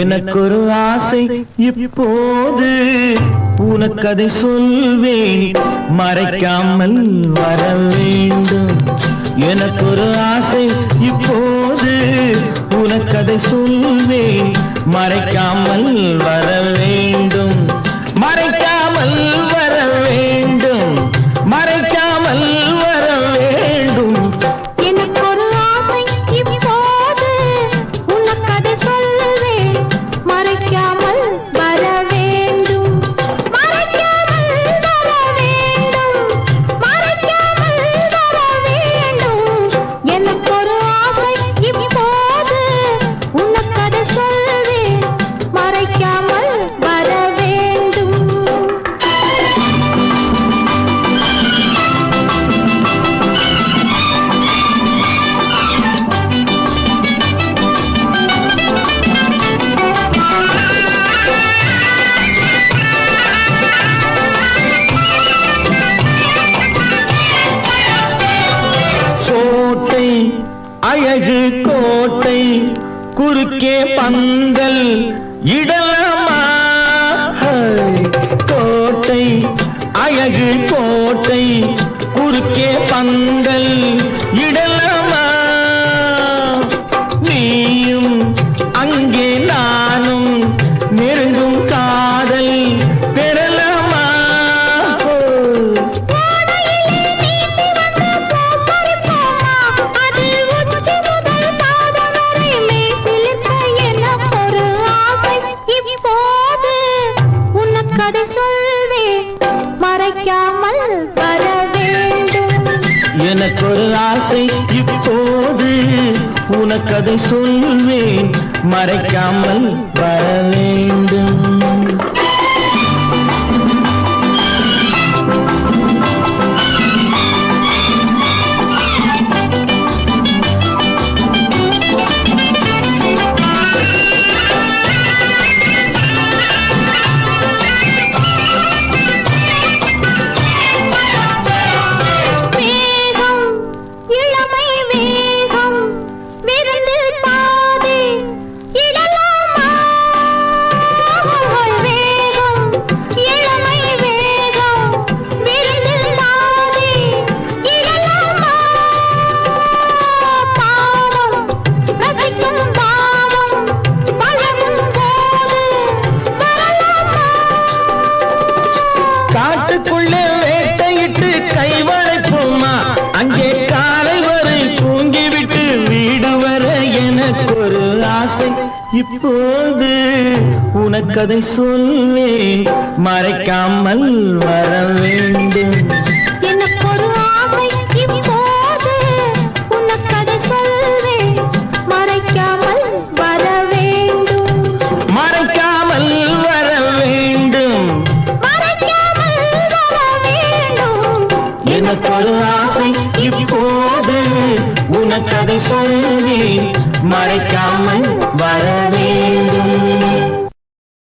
எனக்கொரு ஆசை இப்போது உனக்கதை சொல்வேன். மறைக்காமல் வர வேண்டும். எனக்கொரு ஆசை இப்போது உனக்கதை சொல்வேன். மறைக்காமல் வர வேண்டும். மறைக்காமல் அழகு கோட்டை குறுக்கே பந்தல் இடலமா? கோட்டை அழகு மறைக்காமல் வர வேண்டும். ஒரு ஆசை இப்போது உனக்கதை சொல்வேன் மறைக்காமல் வர வேண்டும். இப்போது உனக்கதை சொல்வேன் மறைக்காமல் வர வேண்டும் கதை சொல்வேன் மறைக்காமல் வர வேண்டும்.